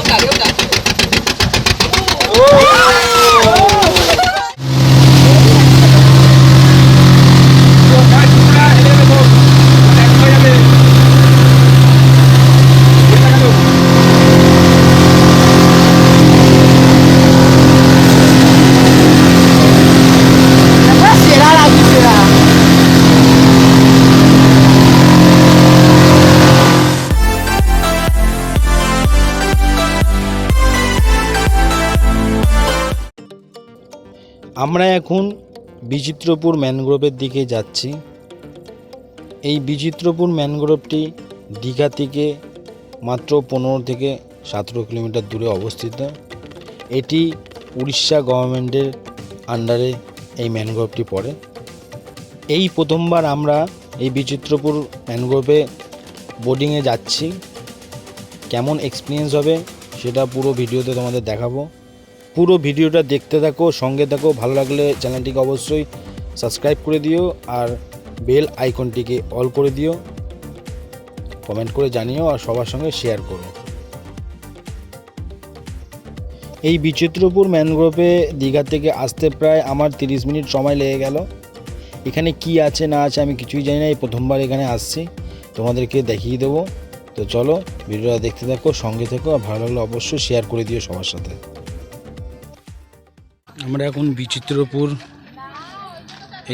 Leuca, Leuca. আমরা এখন বিচিত্রপুর ম্যানগ্রোভের দিকে যাচ্ছি। এই বিচিত্রপুর ম্যানগ্রোভটি দীঘা থেকে মাত্র পনেরো থেকে সতেরো কিলোমিটার দূরে অবস্থিত। এটি উড়িষ্যা গভর্নমেন্টের আন্ডারে এই ম্যানগ্রোভটি পড়ে। এই প্রথমবার আমরা এই বিচিত্রপুর ম্যানগ্রোভে বোর্ডিংয়ে যাচ্ছি। কেমন এক্সপিরিয়েন্স হবে সেটা পুরো ভিডিওতে তোমাদের দেখাবো। পুরো ভিডিওটা দেখতে থাকো, সঙ্গে থাকো, ভালো লাগলে চ্যানেলটিকে অবশ্যই সাবস্ক্রাইব করে দিও আর বেল আইকনটিকে অল করে দিও। কমেন্ট করে জানিও আর সবার সঙ্গে শেয়ার করো। এই বিচিত্রপুর ম্যানগ্রোভে দীঘা থেকে আসতে প্রায় আমার তিরিশ মিনিট সময় লেগে গেল। এখানে কি আছে, না আছে আমি কিছুই জানি না, এই প্রথমবার এখানে আসছি। তোমাদেরকে দেখিয়ে দেবো। তো চলো, ভিডিওটা দেখতে থাকো, সঙ্গে থেকো, আর ভালো লাগলে অবশ্যই শেয়ার করে দিও সবার সাথে। আমরা এখন বিচিত্রপুর,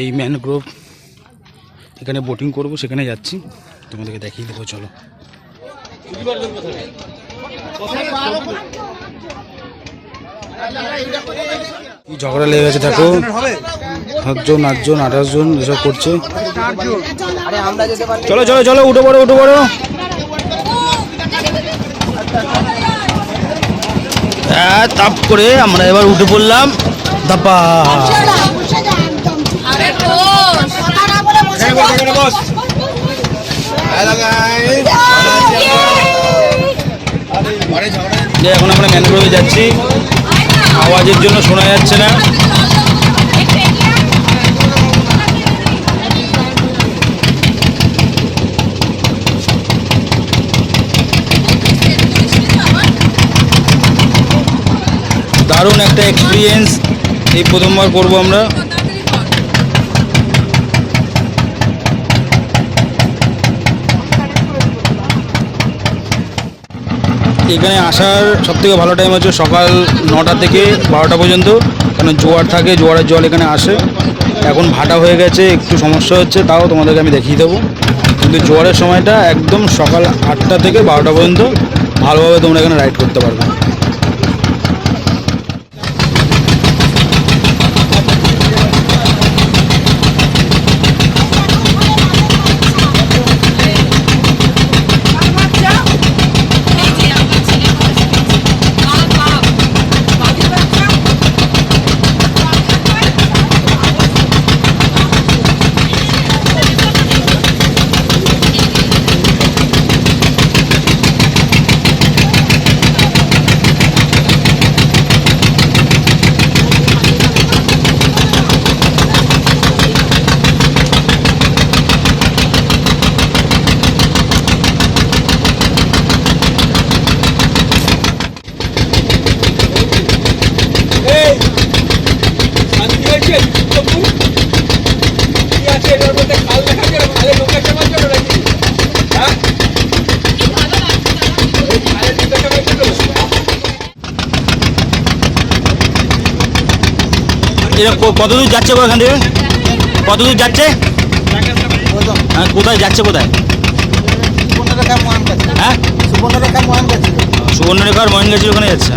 এই ম্যানগ্রোভ এখানে বোটিং করব, সেখানে যাচ্ছি। তোমাদেরকে দেখিয়ে দেবো, চলো। ঝগড়া লেগে গেছে, দেখো। সাতজন, আটজন আঠাশ জন এসব করছে। চলো চলো চলো, উঠে পড়ো উঠে পড়ো। হ্যাঁ তাপ করে আমরা এবার উঠে পড়লাম। বসে। যে এখন আমরা ম্যানগ্রোভে যাচ্ছি। আওয়াজের জন্য শোনা যাচ্ছে না। দারুণ একটা এক্সপিরিয়েন্স এই প্রথমবার করব আমরা। এখানে আসার সব থেকে ভালো টাইম হচ্ছে সকাল নটা থেকে বারোটা পর্যন্ত। কারণ জোয়ার থাকে, জোয়ারের জল এখানে আসে। এখন ভাটা হয়ে গেছে, একটু সমস্যা হচ্ছে, তাও তোমাদেরকে আমি দেখিয়ে দেবো। কিন্তু জোয়ারের সময়টা একদম সকাল আটটা থেকে বারোটা পর্যন্ত ভালোভাবে তোমরা এখানে রাইড করতে পারবে। এরা ক- কত দূর যাচ্ছে গো এখান থেকে? কত দূর যাচ্ছে? হ্যাঁ কোথায় যাচ্ছে কোথায়? হ্যাঁ? সুবর্ণরেখার মহেন্দ্রগির ওখানে যাচ্ছে।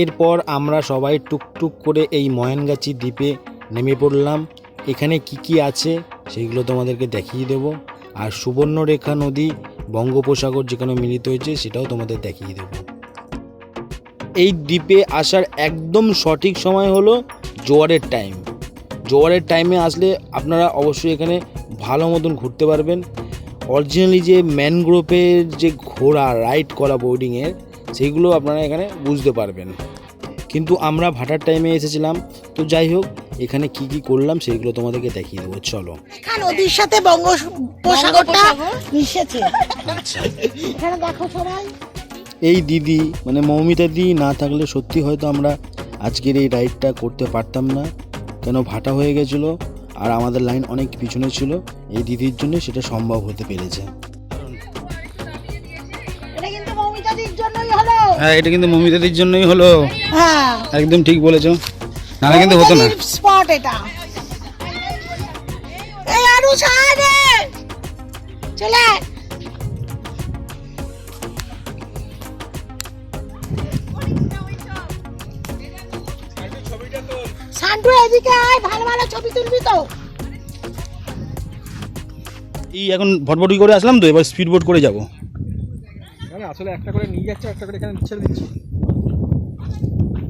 এরপর আমরা সবাই টুকটুক করে এই ময়নগাছি দ্বীপে নেমে পড়লাম। এখানে কি কি আছে সেগুলো তোমাদেরকে দেখিয়ে দেবো। আর সুবর্ণরেখা নদী, বঙ্গোপসাগর যেখানে মিলিত হয়েছে সেটাও তোমাদের দেখিয়ে দেবো। এই দ্বীপে আসার একদম সঠিক সময় হলো জোয়ারের টাইম। জোয়ারের টাইমে আসলে আপনারা অবশ্যই এখানে ভালো মতন ঘুরতে পারবেন। অরিজিনালি যে ম্যানগ্রোভের যে ঘোড়া, রাইড করা বোর্ডিংয়ের সেইগুলো আপনারা এখানে বুঝতে পারবেন। কিন্তু আমরা ভাটার টাইমে এসেছিলাম তো যাই হোক এখানে কি কি করলাম সেইগুলো তোমাদেরকে দেখিয়ে দেবো চলো। নদীর সাথে বঙ্গোপসাগরটা। মিশেছে। আচ্ছা। এখানে দেখো সবাই। এই দিদি মানে মৌমিতা দিদি না থাকলে সত্যি হয়তো আমরা আজকের এই রাইডটা করতে পারতাম না। কেন ভাটা হয়ে গেছিল আর আমাদের লাইন অনেক পিছনে ছিল এই দিদির জন্য সেটা সম্ভব হতে পেরেছে। হ্যাঁ এটা কিন্তু মৌমিতা দিদির জন্যই হলো। হ্যাঁ। একদম ঠিক বলেছ। নাহলে কিন্তু হতো না। স্পট এটা। এই আরু সাহায্যে চলে। সান্টু এদিকে আয় ভালো ভালো ছবি তুলবি তো। এই এখন ভটভটি করে আসলাম তো এবার স্পিড বোট করে যাব। আসলে একটা করে নিয়ে যাচ্ছে একটা করে এখানে ছেড়ে দিচ্ছি।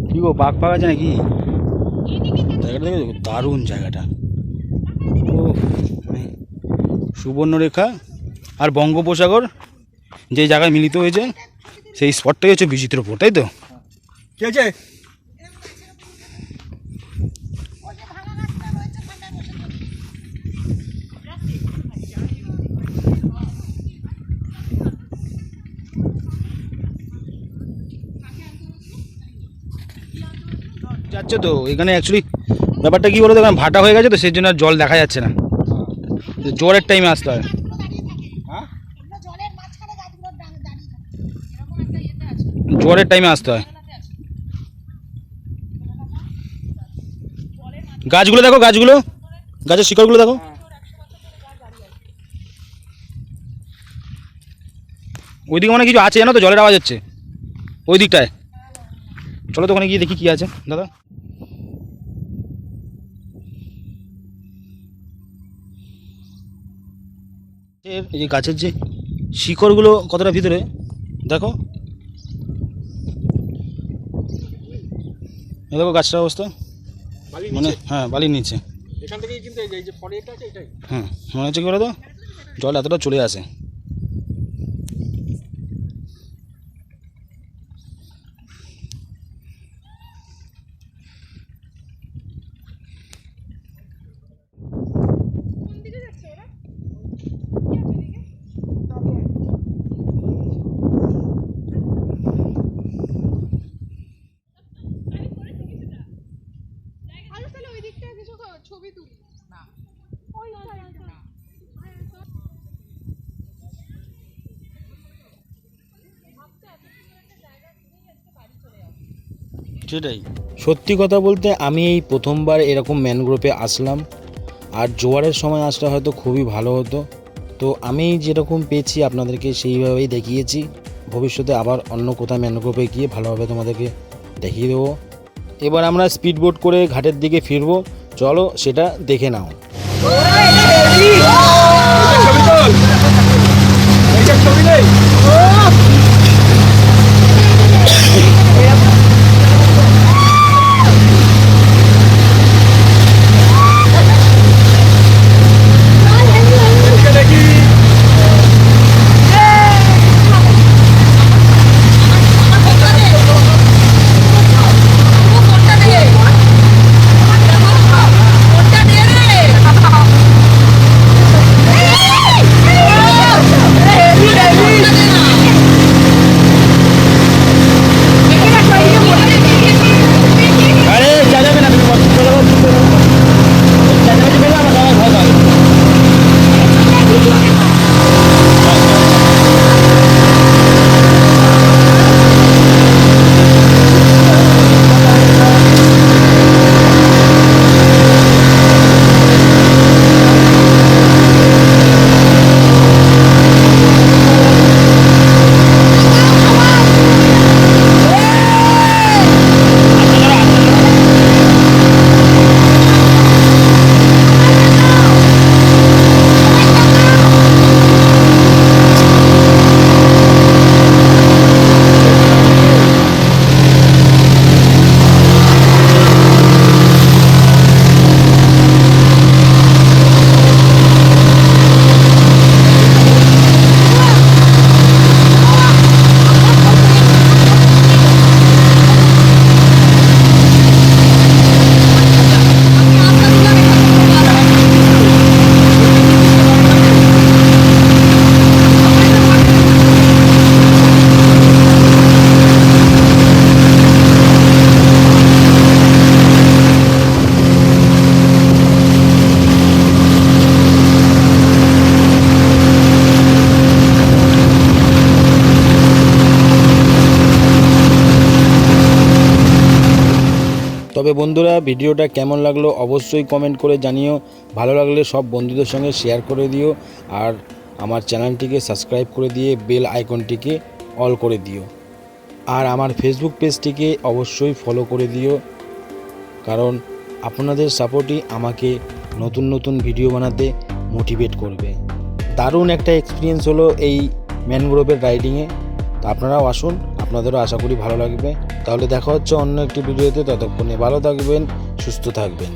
কি গো বাঘ পাওয়া যায় নাকি? জায়গাটা দেখো দারুণ জায়গাটা। ও মানে সুবর্ণরেখা আর বঙ্গোপসাগর যে জায়গায় মিলিত হয়েছে সেই স্পটটাই হচ্ছে বিচিত্রপুর তাই তো? কে আছে? যাচ্ছে তো এখানে অ্যাকচুয়ালি ব্যাপারটা কি বলো তো এখানে ভাটা হয়ে গেছে তো সেই জন্য আর জল দেখা যাচ্ছে না। জোরের টাইমে আসতে হয়। হ্যাঁ? জোয়ারের টাইমে আসতে হয়। গাছগুলো দেখো গাছগুলো। গাছের শিকড়গুলো দেখো। ওইদিকে মানে কিছু আছে জানো তো জলের আওয়াজ হচ্ছে। ওই দিকটায়। চলো তো ওখানে গিয়ে দেখি কি আছে। দাদা? এই যে গাছের যে শিকড়গুলো কতটা ভিতরে দেখো। দেখো গাছটার অবস্থা। বালি মানে হ্যাঁ বালির নিচে। এখান থেকেই কিন্তু এই যে- এই এটা আছে এটাই। হ্যাঁ মনে হচ্ছে কি বলো তো? জল এতটা চলে আসে। সেটাই। সত্যি কথা বলতে আমি এই প্রথমবার এরকম ম্যানগ্রোভে আসলাম। আর জোয়ারের সময় আসলে হয়তো খুবই ভালো হতো। তো আমি যেরকম পেয়েছি আপনাদেরকে সেইভাবেই দেখিয়েছি। ভবিষ্যতে আবার অন্য কোথাও ম্যানগ্রোভে গিয়ে ভালোভাবে তোমাদেরকে দেখিয়ে দেবো। এবার আমরা স্পিড বোট করে ঘাটের দিকে ফিরবো। চলো সেটা দেখে নাও। ছবি তবে বন্ধুরা, ভিডিওটা কেমন লাগল অবশ্যই কমেন্ট করে জানিও। ভালো লাগলে সব বন্ধুদের সঙ্গে শেয়ার করে দিও আর আমার চ্যানেলটিকে সাবস্ক্রাইব করে দিয়ে বেল আইকনটিকে অল করে দিও। আর আমার ফেসবুক পেজটিকে অবশ্যই ফলো করে দিও, কারণ আপনাদের সাপোর্টই আমাকে নতুন নতুন ভিডিও বানাতে মোটিভেট করবে। দারুণ একটা এক্সপিরিয়েন্স হলো এই ম্যানগ্রোভের রাইডিংয়ে তো আপনারাও আসুন, আপনাদেরও আশা করি ভালো লাগবে। তাহলে দেখা হচ্ছে অন্য একটি ভিডিওতে ততক্ষণে ভালো থাকবেন সুস্থ থাকবেন।